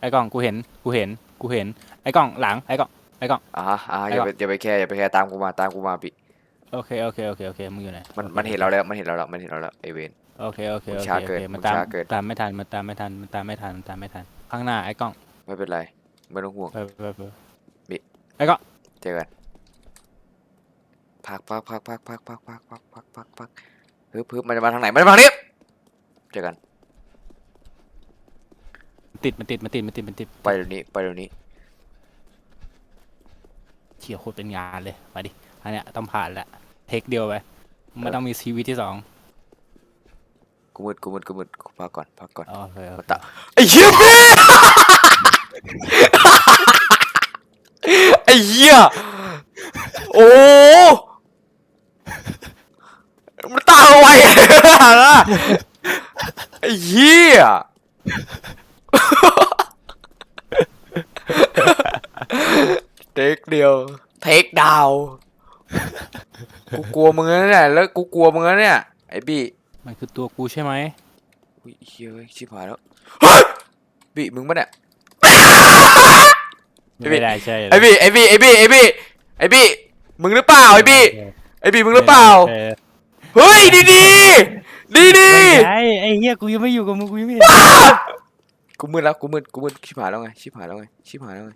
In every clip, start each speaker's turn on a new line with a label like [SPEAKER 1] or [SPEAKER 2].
[SPEAKER 1] ไอ้กล้องกูเห็นกูเห็นกูเห็น ไอ้กล้องหลังไอ้กล้องไอ้กล้อง
[SPEAKER 2] อ่าฮะอ่าฮะอย่าไปอย่าไปแคร์อย่าไปแคร์ตามกูมาตามกูมาพี่
[SPEAKER 1] โอเคโอเคโอเคโอเคมึงอยู่ไหน
[SPEAKER 2] มันมันเห็นเราแล้วมันเห็นเราแล้วมันเห็นเราแล้วไอเวน
[SPEAKER 1] โอเคโอเค
[SPEAKER 2] มึ
[SPEAKER 1] โองเค
[SPEAKER 2] ช้า
[SPEAKER 1] โอ
[SPEAKER 2] เกิน
[SPEAKER 1] เค
[SPEAKER 2] มึ
[SPEAKER 1] มัน
[SPEAKER 2] ง
[SPEAKER 1] ตาม
[SPEAKER 2] ช้าเกิน
[SPEAKER 1] ตามไม่ทันมันตามไม่ทันมันตามไม่ทันมันตามไม่ทันข้างหน้าไอ้กล้อง
[SPEAKER 2] ไม่เป็นไรไม่ต้องห่วง
[SPEAKER 1] ไปไปไป
[SPEAKER 2] บิ
[SPEAKER 1] ไอ้กล้อง
[SPEAKER 2] เจอกันพักพักพักพักพักพักพักพักพักพักพักฮึบฮึบมันจะมาทางไหนมันจะมาทางนี้เจอกัน
[SPEAKER 1] ติดมันติดมันติดมันติดมันติด
[SPEAKER 2] ไปเดี๋ยวนี้ไปเดี๋ยวนี้
[SPEAKER 1] เชี่ยโคตรเป็นงานเลยมาดิอันเนี้ยต้องผ่านแหละเทคเดียวไปไม่ต้องมีชีวิตที่สอง
[SPEAKER 2] กูมืดกูมืดกูมืดกูพักก่อนพักก่อน
[SPEAKER 1] โอเคโอ
[SPEAKER 2] มา
[SPEAKER 1] เค
[SPEAKER 2] ตะไอ้เหี้ยพี่ไอ้เหี้ยโอ้มันตาไวอะไอ้เหี้ย เทคเดียว เทคดาวกูกลัวมึงนะเนี่ยแล้วกูกลัวมึงนะเนี่ยไอ้บี้
[SPEAKER 1] มันคือตัวกูใช่ไหม
[SPEAKER 2] อุ้ยเฮ้ยชิบหายแล้วเฮ้ยบี้มึงปะเนี่ยไอ้พี่
[SPEAKER 1] ไม่ได้ใช่
[SPEAKER 2] ไอ้บี้ไอ้บี้ไอ้บี้ไอ้บี้ไอ้บี้มึงหรือเปล่าไอ้บี้ไอ้บี้มึงหรือเปล่า
[SPEAKER 1] ออ
[SPEAKER 2] เฮ้ยดีดีดีดี
[SPEAKER 1] ไม่ใช่ไอ้เหี้ยกูยังไม่อยู่กับมึงกูยังไม่เห็น
[SPEAKER 2] กูมืดแล้วกูมืดกูมืดชิบหายแล้วไงชิบหายแล้วไงชิบหายแล้วไง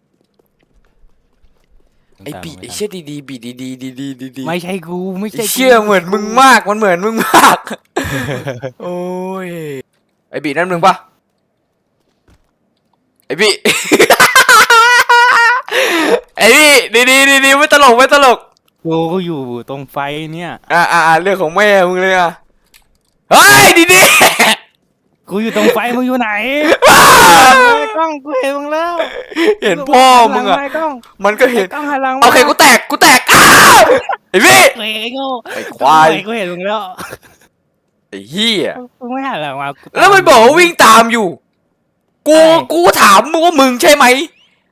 [SPEAKER 2] ไอ้บี้ไอ้เชี่ยดีดีบีดีดีดีดีดีดี
[SPEAKER 1] ไม่ใช่กูไม่
[SPEAKER 2] ไอ้
[SPEAKER 1] ใช่กู
[SPEAKER 2] เชี่ยเหมือนมึงมากมันเหมือนมึงมากโอ้ยไอ้บี้นั่นมึงปะไอ้บี้ไอ้บี้ดีดีดีดีไม่ตลกไม่ตลก
[SPEAKER 1] กูก็อยู่ตรงไฟเนี่ย
[SPEAKER 2] อ่าอ่าอ่าเรื่องของแม่มึงเลยอะเฮ้ยดีดี
[SPEAKER 1] กูอยู่ตรงไฟมึงอยู่ไหนไอ้กล้องกูเห็นมึงแล้ว
[SPEAKER 2] เห็นพ่อมึงอะ
[SPEAKER 1] ไอ้กล้อง
[SPEAKER 2] มันก็เห็น
[SPEAKER 1] ไอ้กล้องหันหลังมา
[SPEAKER 2] โอเคกูแตกกูแตกอ้าวไอ้พี่
[SPEAKER 1] เฮ้ยไอ้โง่
[SPEAKER 2] ไอ้ควาย
[SPEAKER 1] กูเห็นมึงแล้ว
[SPEAKER 2] ไอ้เหี้ย
[SPEAKER 1] มึงไม่หันหลังมากู
[SPEAKER 2] แล้วมันบอกว่าวิ่งตามอยู่ กูกูถามมึงว่ามึงใช่ไหม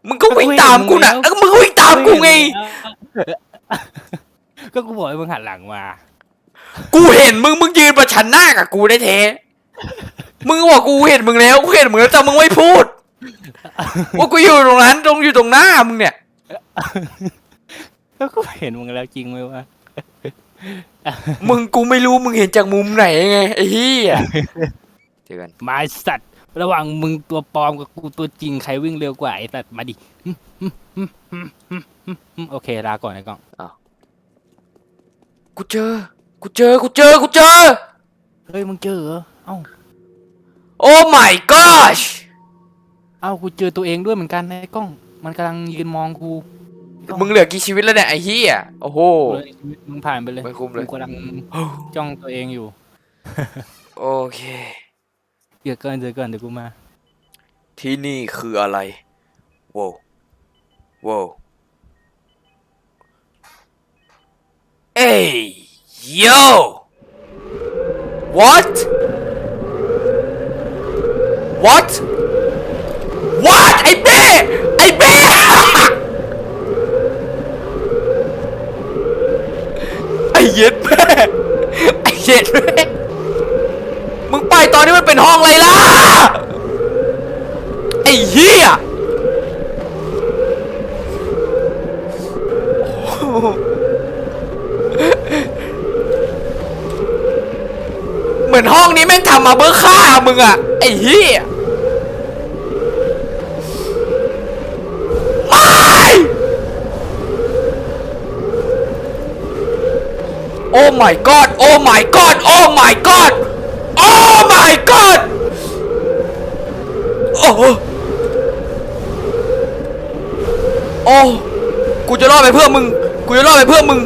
[SPEAKER 2] มึงก็วิ่งตามกูน่ะแล้วมึงก็วิ่งตามกูไง
[SPEAKER 1] ก็กูบอกให้มึงหันหลังมา
[SPEAKER 2] กูเห็นมึงมึงยืนประชันหน้ากับกูได้เท มึงก็บอกกูเห็นมึงแล้วกูเห็นมึงแล้วแต่มึงไม่พูด ว่ากูอยู่ตรงนั้นตรงอยู่ตรงหน้ามึงเนี่ย
[SPEAKER 1] ก็กูเห็นมึงแล้วจริงไหมวะ
[SPEAKER 2] มึงกูไม่รู้มึงเห็นจากมุมไหนไงไอ้เหี้ยเจอกัน
[SPEAKER 1] มาไอ้สัตว์ ระหว่างมึงตัวปลอมกับกูตัวจริงใครวิ่งเร็วกว่าไอ้สัตว์มาดิโอเคลาก่อนไอ้กล้อง
[SPEAKER 2] กูเจอ กูเจอกูเจอกูเจอ
[SPEAKER 1] เฮ้ยมึงเจอเหรอเอ้า
[SPEAKER 2] โอ้ my gosh
[SPEAKER 1] เอ้ากูเจอตัวเองด้วยเหมือนกันไอ้กล้อง มันกำลังยืนมองกูไอ้กล้
[SPEAKER 2] มึงเหลือกี่ชีวิตแล้วเนี่ยไอ้เหี้ยโอ้โห
[SPEAKER 1] เฮ้ยมึงผ่านไปเลย
[SPEAKER 2] ไม่คุ้มเลย
[SPEAKER 1] กูกำลังจ้องตัวเองอยู่
[SPEAKER 2] โอเค
[SPEAKER 1] เดี๋ยวเกินเดี๋ยวเกินเดี๋ยวกูมา
[SPEAKER 2] ที่นี่คืออะไรว้าวว้าวเอ้ย yo what what what ไอ้เบ้ไอ้เบ้ไอ้เย็ดแม่ไอ้เย็ดแม่มึงไปตอนนี้มันเป็นห้องอะไรล่ะ ไอ้เหี้ยเหมือนห้องนี้แม่งทำมาเพื่อฆ่ามึงอะไอ้เหี้ยไม่โอ้ my god โอ้ my god โอ้ my god โอ้ my god โอ้โหโอ้กูจะรอดไปเพื่อมึง กูจะรอดไปเพื่อมึง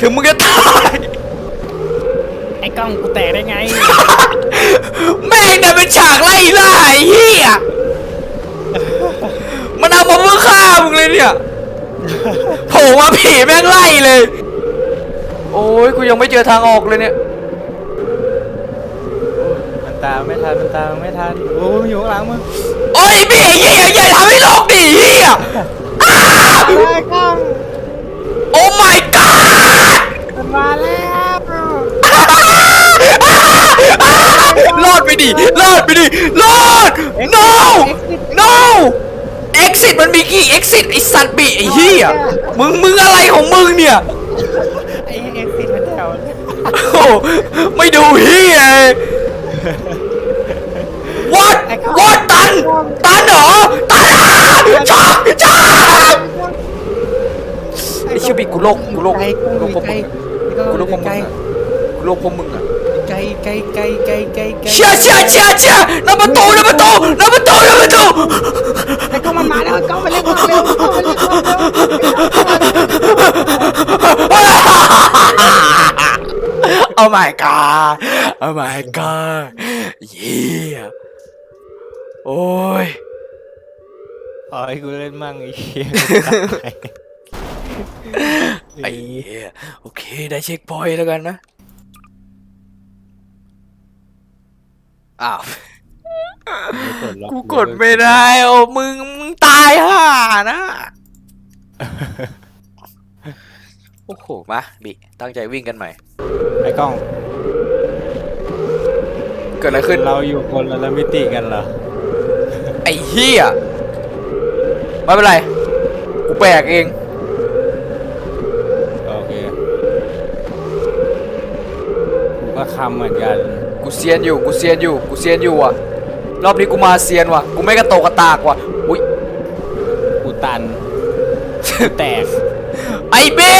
[SPEAKER 2] ถึงมึงจะตาย
[SPEAKER 1] ไอ้กล้องกูแตกได้ไง
[SPEAKER 2] แม่งเนี่ยเป็นฉากไล่ล่าไอ้เหี้ยมันเอามาเพื่อฆ่ามึงเลยเนี่ยโผล่มาผีแม่งไล่เลย โอ้ยกูยังไม่เจอทางออกเลยเนี่ย
[SPEAKER 1] มันตามไม่ทันมันตามไม่ทันโอ้ยมันอยู่ข้างหลังมึง
[SPEAKER 2] โอ้ยพี่ไอ้เหี้ยอย่าทำให้โลกดิเหี้ยอ้าว
[SPEAKER 1] ไอ้กล้อง
[SPEAKER 2] โอ้ my god
[SPEAKER 1] มันมาแล้ว
[SPEAKER 2] รอดไปดิรอดไปดิรอด no no exit มันมีกี่ exit ไอสัตว์บีไอเหี้ยมึงมึงอะไรของมึงเนี่ย
[SPEAKER 1] ไอ้เอ็กซิสมันแถว
[SPEAKER 2] โอ้ไม่ดูเฮียวัดวัดตัน ตันเหรอ ตันอะชอบชอบไอ้เชี่ยบีกูโลกกูโลก
[SPEAKER 1] ไกล
[SPEAKER 2] กูโลกพวกมึงกูโลกพวกมึงอะกูโลกพวกมึงอะ
[SPEAKER 1] ไกลไกลไกลไกลไกลไกล
[SPEAKER 2] เชี่ยเชี่ยเชี่ยเชี่ยน้ำประตูน้ำประตูน้ำประตูน้ำประตู
[SPEAKER 1] ไอ้กล้องมันมาแล้วกล้องมันเร็วกล้องมันเร็วกล้องมันเร็วกล้องมัน เร็ว
[SPEAKER 2] โอ้ my god โอ้ my god เยี่ยโอ้ย
[SPEAKER 1] อ๋อให้กูเล่นมั่งไอ้เหี้ย
[SPEAKER 2] ไอ้เหี้ยโอเคได้เช็คพอยต์แล้วกันนะ อ้าว กูกดไม่ได้โอ้มึงมึงตายห่านะ โอ้โห มาบิตั้งใจวิ่งกันใหม่
[SPEAKER 1] ไอ้กล้อง
[SPEAKER 2] เกิดอะไรขึ้น
[SPEAKER 1] เราอยู่คนละมิติกันเหรอ
[SPEAKER 2] ไอ้เหี้ยไม่เป็นไร กูแบกเอง
[SPEAKER 1] โอเคกูก็คำเหมือนกัน
[SPEAKER 2] กูเซียนอยู่ กูเซียนอยู่ กูเซียนอยู่อะ รอบนี้กูมาเซียนว่ะ กูไม่กระโตกกระตากว่ะ อุ้ย
[SPEAKER 1] กูตันกูแตก
[SPEAKER 2] ไอ้เบ้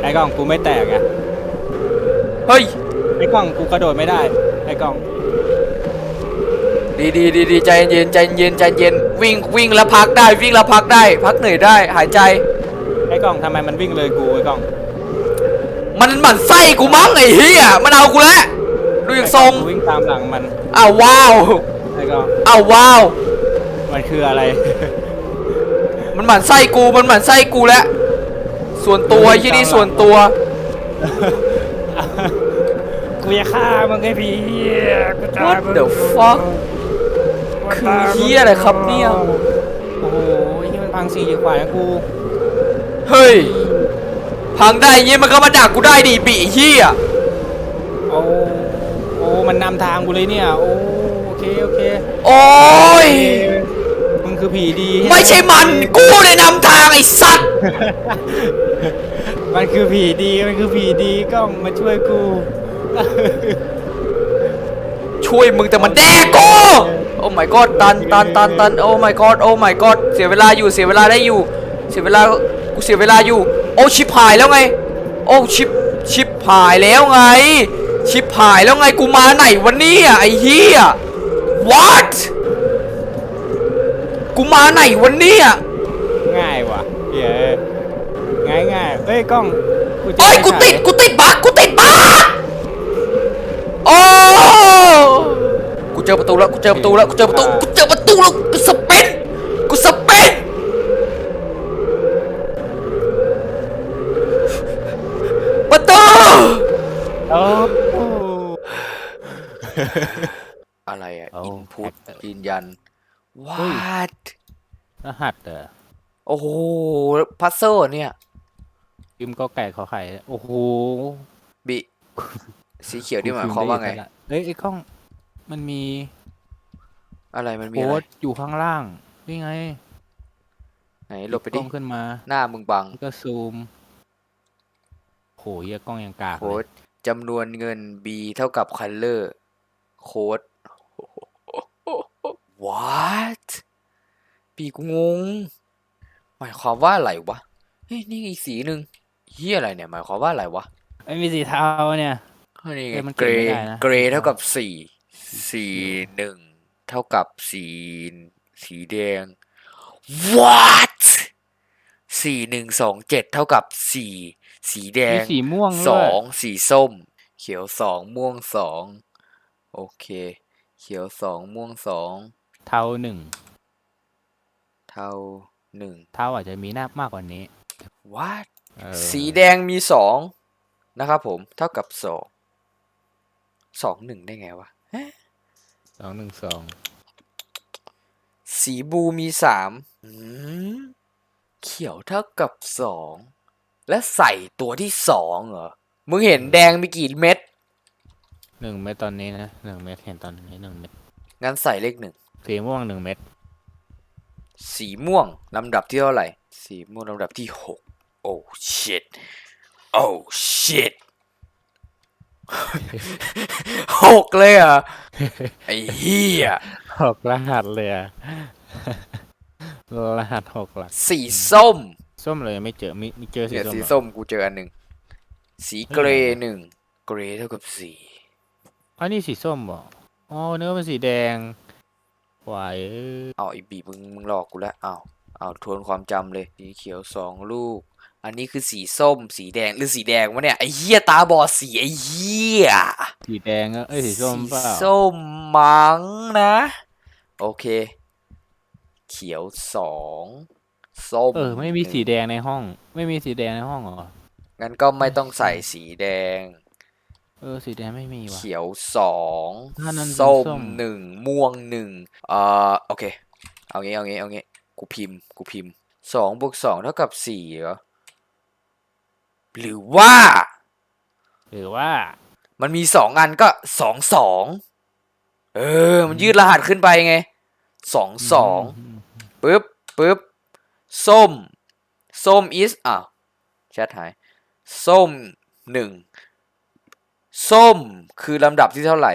[SPEAKER 1] ไอ้กล้องกูไม่แตกอะ
[SPEAKER 2] เฮ้ย
[SPEAKER 1] ไอ้กล้องกูกระโดดไม่ได้ ไอ้กล้อง
[SPEAKER 2] ดีดีดีดีใจเย็นใจเย็นใจเย็นวิ่งวิ่งแล้วพักได้วิ่งแล้วพักได้ พักเหนื่อยได้ หายใจ
[SPEAKER 1] ไอ้กล้องทำไมมันวิ่งเลยกูไอ้กล้อง
[SPEAKER 2] มันหมั่นไส้กูมั้งไอ้เหี้ยมันเอากูแล้วดูอย่างทรง
[SPEAKER 1] ไอ้กล้กูวิ่งตามหลังมัน
[SPEAKER 2] อ้าวว้าว
[SPEAKER 1] ไอ้กล้อง
[SPEAKER 2] อ้าวว้าว
[SPEAKER 1] มันคืออะไร
[SPEAKER 2] มัน หมั่นไส้กูมันหมั่นไส้กูแล้วส่วนตัวที่นี่ส่วนตัว
[SPEAKER 1] กูจะฆ่ามึงไอ้พี่เหี้ยกูจะ
[SPEAKER 2] What the fuck คือเหี้ยอะไรครับเนี่ย
[SPEAKER 1] โอ้โหยี่มันพังสี่ขวานะกู
[SPEAKER 2] เฮ้ย พังได้เงี้ยมันก็มาดักกูได้ดิปีไอ้เหี้ย
[SPEAKER 1] โอ้โอ้มันนำทางกูเลยเนี่ย โอ้โอเคโอเค
[SPEAKER 2] โอ้ย
[SPEAKER 1] มึงคื อผีดี
[SPEAKER 2] ไม่ใช่มัน กูเลยนำทางไอ้สัตว์
[SPEAKER 1] มันคือผีดี มันคือผีดีกล้องมาช่วยกู
[SPEAKER 2] ช่วยมึงแต่มันแดกกูโอ้ my god ตันตันตันตันโอ้ my god โอ้ my god เสียเวลาอยู่เสียเวลาได้อยู่ เสียเวลากูเสียเวลาอยู่ โอ้ชิปหายแล้วไง โอ้ชิปชิปหายแล้วไง ชิปหายแล้วไงกูมาไหนวันนี้ไอ้เหี้ย what กูมาไหนวันนี้
[SPEAKER 1] ง่ายว่ะเหี้ยง่ายง่ายเฮ้ยกล้องกูจะ
[SPEAKER 2] โอ้ย
[SPEAKER 1] ไป
[SPEAKER 2] กูติด
[SPEAKER 1] ฉาย
[SPEAKER 2] กูติดบั๊กกูติดบั๊กโอ้กูเจอประตูแล้วกูเจอประตูแล้วกูเจอประตูกูเจอประตูแล้วกูสเปนกูสเปนประตู
[SPEAKER 1] โอ้โห
[SPEAKER 2] อะไรอะ
[SPEAKER 1] เอา
[SPEAKER 2] อินพุต
[SPEAKER 1] hacker
[SPEAKER 2] ยืนยัน
[SPEAKER 1] เฮ้ย
[SPEAKER 2] what
[SPEAKER 1] รหัสเหรอ
[SPEAKER 2] โอ้โหพัซเซิลเนี่ย
[SPEAKER 1] พิมพ์ก็ไก่ขอไข่ โอ้โห
[SPEAKER 2] บิสีเขียวนี่หมายความว่าไง
[SPEAKER 1] เฮ้ยไอ้กล้อง มันมี
[SPEAKER 2] อะไรมันมี
[SPEAKER 1] โค้
[SPEAKER 2] อะไร
[SPEAKER 1] ดอยู่ข้างล่าง นี่ไง
[SPEAKER 2] ไหนหลบไป
[SPEAKER 1] ก
[SPEAKER 2] ดิ
[SPEAKER 1] ล้องขึ้นมา
[SPEAKER 2] หน้ามึงบัง
[SPEAKER 1] แล้วก็ซูมโหเหี้ยกล้องยังกาก
[SPEAKER 2] โค้
[SPEAKER 1] เล
[SPEAKER 2] ด
[SPEAKER 1] ย
[SPEAKER 2] จำนวนเงิน B เท่ากับ color โค้ด what ปีกูงง หมายความว่าอะไรวะเฮ้ยนี่อีกสีหนึ่งเฮียอะไรเนี่ย หมายความว่าอะไรวะ
[SPEAKER 1] ไม่มีสีเทาเนี่ย
[SPEAKER 2] เฮ้ยนี่ไง
[SPEAKER 1] เอ้ยมัน
[SPEAKER 2] เกร
[SPEAKER 1] เก็บไม่
[SPEAKER 2] ย์
[SPEAKER 1] ได้นะ
[SPEAKER 2] เกรย์เท่ากับสี่สี่หนึ่งเท่ากับสีสีแดง what สี่หนึ่งสองเจ็ดเท่ากับสี่สีแด
[SPEAKER 1] มี
[SPEAKER 2] ง
[SPEAKER 1] สีม่วง
[SPEAKER 2] ส
[SPEAKER 1] ด้ว
[SPEAKER 2] อยงสีส้ม เขียวสองม่วงสองโอเค เขียวสองม่วงสอง
[SPEAKER 1] เทาหนึ่ง
[SPEAKER 2] เท่าหนึ่ง
[SPEAKER 1] เทาอาจจะมีหน้ามากกว่านี้
[SPEAKER 2] what
[SPEAKER 1] เออ
[SPEAKER 2] สีแดงมีสองนะครับผมเท่ากับสองสองหนึ่งได้ไงวะ
[SPEAKER 1] สองหนึ่งสอง
[SPEAKER 2] สีบลูมีสามอืมเขียวเท่ากับสอง และใส่ตัวที่สองเหรอ มึงเห็นแดงมีกี่เม็ด
[SPEAKER 1] หนึ่งเม็ดตอนนี้นะหนึ่งเม็ดเห็นตอนนี้หนึ่งเม็ด
[SPEAKER 2] งั้นใส่เลขหนึ่ง
[SPEAKER 1] สีม่วงหนึ่งเม็ด
[SPEAKER 2] สีม่วงลำดับที่เท่าไหร่ สีม่วงลำดับที่หกโอ้ shit โอ้ shit หกเลยเหรอะไอ้เหี้ย
[SPEAKER 1] หกรหัสเลยอะ รหัสหกหลัก
[SPEAKER 2] สีส้ม
[SPEAKER 1] ส้มเลยไม่เจอมีมีเจอสี
[SPEAKER 2] เนี่ย
[SPEAKER 1] ส้ม
[SPEAKER 2] สี
[SPEAKER 1] เหรอ
[SPEAKER 2] ส้มกูเจออันหนึ่งสีเกรย์หนึ่งเกรย์เท่ากับสี
[SPEAKER 1] อันนี้สีส้มเหรออ๋อเนื้อเป็นสีแดง หวายเอ้ย
[SPEAKER 2] เอาไอ้บีมึงมึงหลอกกูแล้วเอาเอาทวนความจำเลยสีเขียวสองลูก อันนี้คือสีส้ม สีแดงหรือสีแดงวะเนี่ยไอ้เหี้ยตาบอดสีไอ้เหี้ย
[SPEAKER 1] สีแดงอะเอ้ยสีส้มเปล่า
[SPEAKER 2] ส้มมังนะ โอเค เขียวสองส้ม
[SPEAKER 1] เออไม่มี
[SPEAKER 2] หนึ่ง
[SPEAKER 1] สีแดงในห้อง ไม่มีสีแดงในห้องเหรอ
[SPEAKER 2] งั้นก็ไม่ต้องใส่สีแดง
[SPEAKER 1] เออสีแดงไม่มีว่ะ
[SPEAKER 2] เขียวสอง
[SPEAKER 1] ถ้านั้นเป็น
[SPEAKER 2] ส้ม
[SPEAKER 1] ส้ม
[SPEAKER 2] หนึ่งม่วงหนึ่งเอ่อโอเค เอางี้เอางี้เอางี้กูพิมพ์กูพิมพ์สองบวกสองเท่ากับสี่เหรอหรือว่า
[SPEAKER 1] หรือว่า
[SPEAKER 2] มันมีสองอันก็สองสองเออ มันยืดรหัสขึ้นไปไงสองสอง
[SPEAKER 1] ม
[SPEAKER 2] ปึ๊บปึ๊บส้ม ส้ม is อ้าวแชทหาย ส้มหนึ่ง ส้มคือลำดับที่เท่าไหร่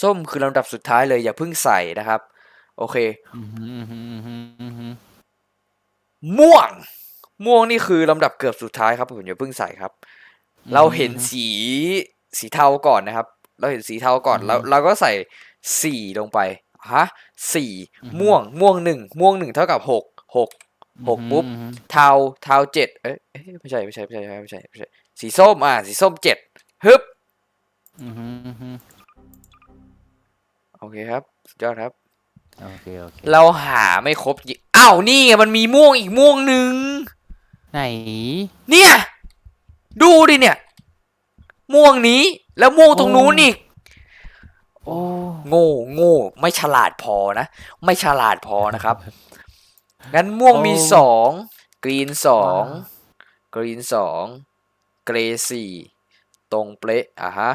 [SPEAKER 2] ส้มคือลำดับสุดท้ายเลยอย่าเพิ่งใส่นะครับ โอเค
[SPEAKER 1] อืมอืมอืมอืมอืมอืม
[SPEAKER 2] ม่วง ม่วงนี่คือลำดับเกือบสุดท้ายครับผมอย่าเพิ่งใส่ครับ เราเห็นสีสีเทาก่อนนะครับ เราเห็นสีเทาก่อนแล้วเราก็ใส่สี่ลงไปฮะสี่ม่วง ม่วงหนึ่งม่วงหนึ่งเท่ากับหกหกหกปุ๊บ
[SPEAKER 1] อืม
[SPEAKER 2] เทาเทาเจ็ดเอ้ยเอ้ยไม่ใช่ไม่ใช่ไม่ใช่ไม่ใช่ไม่ใช่ไม่ใช่สีส้มอะสีส้มเจ็ดฮึบ
[SPEAKER 1] อืมอืมอืมอืม
[SPEAKER 2] โอเคครับสุดยอดครับ
[SPEAKER 1] โอเคโอเค
[SPEAKER 2] เราหาไม่ครบยิอ้าวนี่ไงมันมีม่วงอีกม่วงหนึ่ง
[SPEAKER 1] ไหน
[SPEAKER 2] เนี่ย ดูดิเนี่ย ม่วงนี้แล้วม่วงตรงนู้นอีก
[SPEAKER 1] โอ้
[SPEAKER 2] โง่โง่ไม่ฉลาดพอนะ ไม่ฉลาดพอนะครับ งั้นม่วงมีสองกรีนสองกรีนสองเกรย์สี่ตรงเป๊ะอะฮะ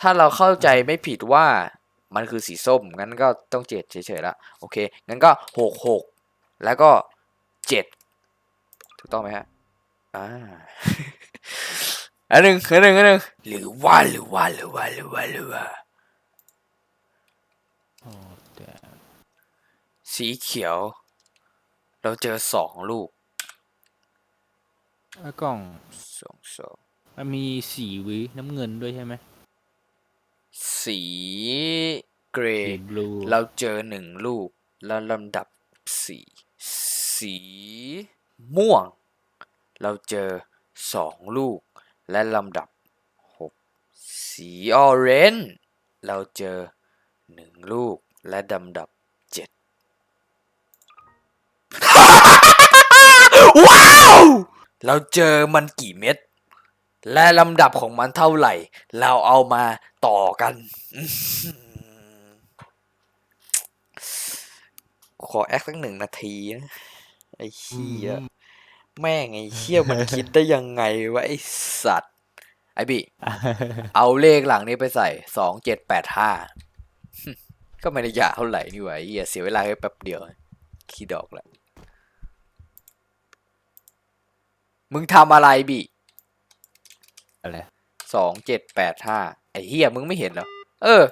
[SPEAKER 2] ถ้าเราเข้าใจไม่ผิดว่ามันคือสีส้ม งั้นก็ต้องเจ็ดเฉยๆละโอเค งั้นก็หกหกแล้วก็เจ็ดถูกต้องไหมฮะอ่าอันหนึ่งอันหนึ่งอันหนึ่งหรือว่าหรือว่าหรือว่าหรือว่าหรือว่า
[SPEAKER 1] โอ้แต่
[SPEAKER 2] สีเขียว เราเจอสองลูก
[SPEAKER 1] แล้วกล่อง
[SPEAKER 2] สองสอง
[SPEAKER 1] มันมีสีวิน้ำเงินด้วยใช่ไหม
[SPEAKER 2] สีเกร
[SPEAKER 1] สี
[SPEAKER 2] ย์
[SPEAKER 1] บลู
[SPEAKER 2] เราเจอหนึ่งลูก แล้วลำดับสีสีม่วง เราเจอสองลูก และลำดับหกสีออเรนจ์เราเจอหนึ่งลูก และลำดับเจ็ด ว้าว เราเจอมันกี่เม็ด และลำดับของมันเท่าไหร่ เราเอามาต่อกัน ขอแอคสักหนึ่งนาทีนะไอ้เหี้ย
[SPEAKER 1] อืม
[SPEAKER 2] แม่งไอ้เหี้ยมันคิดได้ยังไงวะไอ้สัตว์ ไอ้บีเอาเลขหลังนี้ไปใส่สองเจ็ดแปดห้าก็ไม่ได้ยากเท่าไหร่นี่หว่าไอ้เหี้ยเสียเวลาแค่แป๊บเดียวขี้ดอกแหละมึงทำอะไรบี
[SPEAKER 1] อะไร
[SPEAKER 2] สองเจ็ดแปดห้าไอ้เหี้ยมึงไม่เห็นเหรอ เออ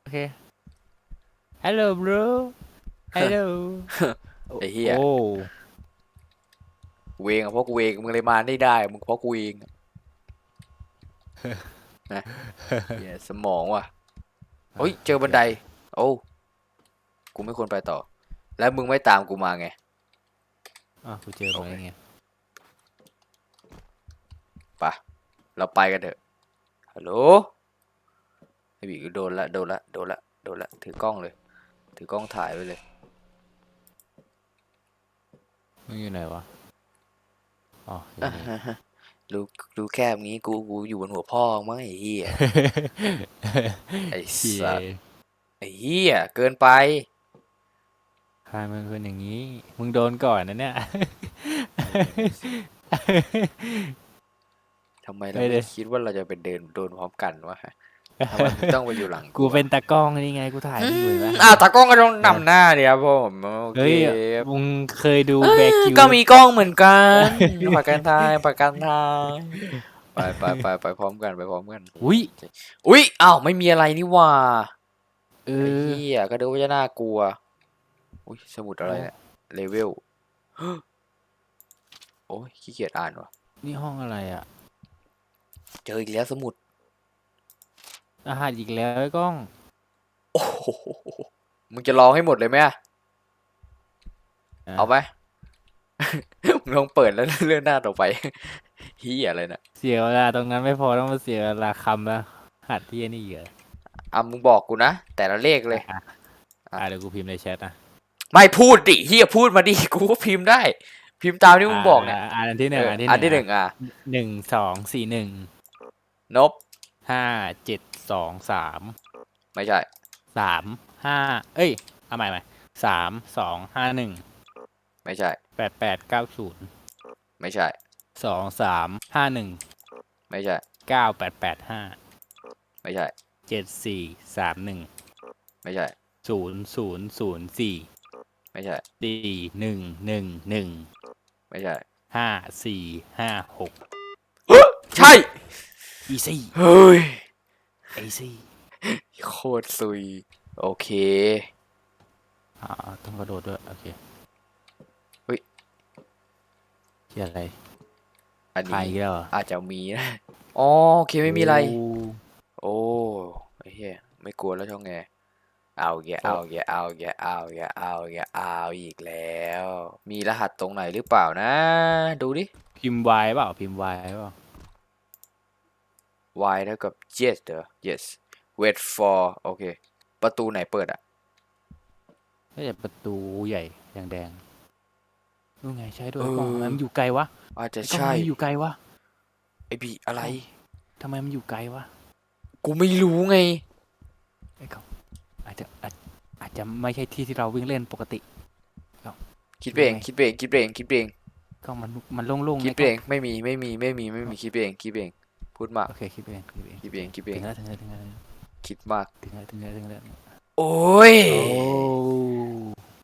[SPEAKER 1] โอเค hello bro hello
[SPEAKER 2] ไอ้เหี้ย
[SPEAKER 1] โอ้
[SPEAKER 2] กูเองอะเพราะกูเองมึงเลยมาได้ได้ มึงเพราะกูเองอะนะเหี้ยสมองว่ะเฮ้ยเจอบันได โอ้กูไม่ควรไปต่อ แล้วมึงไม่ตามกูมาไง
[SPEAKER 1] อะกูเจอมาแล้วไง
[SPEAKER 2] ปะ เราไปกันเถอะ ฮัลโหลไอ้บีก็โดนละ โดนละ โดนละ โดนละ ถือกล้องเลย ถือกล้องถ่ายไว้เลย
[SPEAKER 1] มึงอยู่ไหนวะ อ๋ออยู่นี่
[SPEAKER 2] รู้รู้แคบงี้กู กูอยู่บนหัวพ่อมั้งไอ้เหี้ย ไอ้
[SPEAKER 1] เชี่ย
[SPEAKER 2] สัตว์ไอ้เหี้ย เกินไป
[SPEAKER 1] พายมึงเป็นอย่างนี้ มึงโดนก่อนนะเนี่ย
[SPEAKER 2] ทำไมเรา
[SPEAKER 1] ไม่ได้
[SPEAKER 2] ไม่คิดว่าเราจะไปเดินโดนพร้อมกันวะทำไมมึงต้องไปอยู่หลัง
[SPEAKER 1] กูเป็นตากล้องนี่ไงกูถ่าย
[SPEAKER 2] อื
[SPEAKER 1] ไม่เหมือน
[SPEAKER 2] ม
[SPEAKER 1] ปะ
[SPEAKER 2] อ่าตากล้องก็ต้องนำหน้าเดียวผมโอเค
[SPEAKER 1] เฮ้ยมึงเคยดู
[SPEAKER 2] เอ้ย
[SPEAKER 1] แบกิว
[SPEAKER 2] ก็มีกล้องเหมือนกันประกันทายประกันทายไปไปไปไปพร้อมกันไปพร้อมกัน
[SPEAKER 1] อุ้ย
[SPEAKER 2] อุ้ยอ้าวไม่มีอะไรนี่หว่า
[SPEAKER 1] เอ
[SPEAKER 2] ไอ้
[SPEAKER 1] อ
[SPEAKER 2] เหี้ยก็ดูว่าจะน่ากลัว อุ้ยสมุดอะไรเนี่ยเลเวล โอ้ยขี้เกียจอ่านว่ะ
[SPEAKER 1] นี่ห้องอะไรอะ
[SPEAKER 2] เจออีกแล้วสมุด
[SPEAKER 1] อาหารอีกแล้วไอ้กล้อง
[SPEAKER 2] โอ้โหมึงจะลองให้หมดเลยไหมอะ
[SPEAKER 1] อะ
[SPEAKER 2] เอาไหม มึงลองเปิดแล้วเลื่อนหน้าต่อไปเฮียอะไรนะ
[SPEAKER 1] เสียเวลาตรงนั้นไม่พอต้องมาเสียเวลาคำแล้วหัดที่นี่เยอะ
[SPEAKER 2] อะมึงบอกกูนะ แต่ละเลขเลย
[SPEAKER 1] อะอะเดี๋ยวกูพิมพ์ในแชทนะ
[SPEAKER 2] ไม่พูดดิเฮียพูดมาดิ กูก็พิมพ์ได้ พิมพ์ตามที่มึงบอกเนี่ยะ
[SPEAKER 1] อันที่หนึ่ง
[SPEAKER 2] เออ
[SPEAKER 1] อันที่
[SPEAKER 2] อันที่หนึ่งอะ
[SPEAKER 1] หนึ่งสองสี่หนึ่ง
[SPEAKER 2] นบ
[SPEAKER 1] ห้าเจ็ดสองสาม
[SPEAKER 2] ไม่ใช่
[SPEAKER 1] สามห้าเอ้ยเอาใหม่ใหม่สามสองห้าหนึ่ง
[SPEAKER 2] ไม่ใช่
[SPEAKER 1] แปดแปดเก้าศูนย์
[SPEAKER 2] ไม่ใช่
[SPEAKER 1] สองสามห้าหนึ่ง
[SPEAKER 2] ไม่ใช่
[SPEAKER 1] เก้าแปดแปดห้า
[SPEAKER 2] ไม่ใช่
[SPEAKER 1] เจ็ดสี่สามหนึ่ง
[SPEAKER 2] ไม่ใช่
[SPEAKER 1] ศูนย์ศูนย์ศูนย์สี่
[SPEAKER 2] ไม่ใช่
[SPEAKER 1] สี่หนึ่งหนึ่งหนึ่ง
[SPEAKER 2] ไม่ใช่
[SPEAKER 1] ห้าสี่ห้าหก
[SPEAKER 2] ใช่
[SPEAKER 1] อีซี่
[SPEAKER 2] เฮ้ย
[SPEAKER 1] อีซี่
[SPEAKER 2] โคตรซุย โอเค
[SPEAKER 1] อ่าต้องกระโดดด้วย โอเค
[SPEAKER 2] เฮ้ย
[SPEAKER 1] เหียอะไร
[SPEAKER 2] อัน
[SPEAKER 1] ถ่าย
[SPEAKER 2] นี้
[SPEAKER 1] อีกแล้วเหรอ
[SPEAKER 2] อาจจะมีนะอ๋อโอเคไม่มีอะไร
[SPEAKER 1] โอ้
[SPEAKER 2] โอ้ไอ้เหี้ยไม่กลัวแล้วช่องไงเอาแกเอาแกเอาแกเอาแกเอาแกเอาอีกแล้ว มีรหัสตรงไหนหรือเปล่านะ ดูดิ
[SPEAKER 1] พิมพ์วายเปล่า พิมพ์วายเปล่า
[SPEAKER 2] y เท่ากับ yes เหรอ yes wait for โอเค ประตูไหนเปิดอะ
[SPEAKER 1] ไม่ใช่ประตูใหญ่อย่างแดงนู่นไงใช่ด้วย
[SPEAKER 2] เออ
[SPEAKER 1] กล้องทำไมมันอยู่ไกลวะ
[SPEAKER 2] อาจจะ
[SPEAKER 1] ไอ้กล้อง
[SPEAKER 2] ใช่
[SPEAKER 1] ทำไมมันอยู่ไกลวะ
[SPEAKER 2] ไอบีอะไร
[SPEAKER 1] ทำไมมันอยู่ไกลวะ
[SPEAKER 2] กูไม่รู้ไง
[SPEAKER 1] ไอ้กล้องอาจจะอาจอาจจะไม่ใช่ที่ที่เราวิ่งเล่นปกติ
[SPEAKER 2] คิดไปเองคิดไปเองคิดไปเองคิดไปเอง
[SPEAKER 1] กล้องมันมันโล่งๆ
[SPEAKER 2] คิด
[SPEAKER 1] นะ
[SPEAKER 2] ไปเองไม่มีไม่มีไม่มีไม่มีคิดไปเองคิดไปเอง พูดมาก
[SPEAKER 1] โอเคคิดไปเองคิดไปเอง
[SPEAKER 2] คิดไปเองคิดไป
[SPEAKER 1] ถึ
[SPEAKER 2] เอง
[SPEAKER 1] งแล้วถึงแล้วถึงแล้ว
[SPEAKER 2] คิดมาก
[SPEAKER 1] ถึงแล้วถึงแล้วถึงแล้วถึงแล้ว
[SPEAKER 2] โอ้ย
[SPEAKER 1] โอ้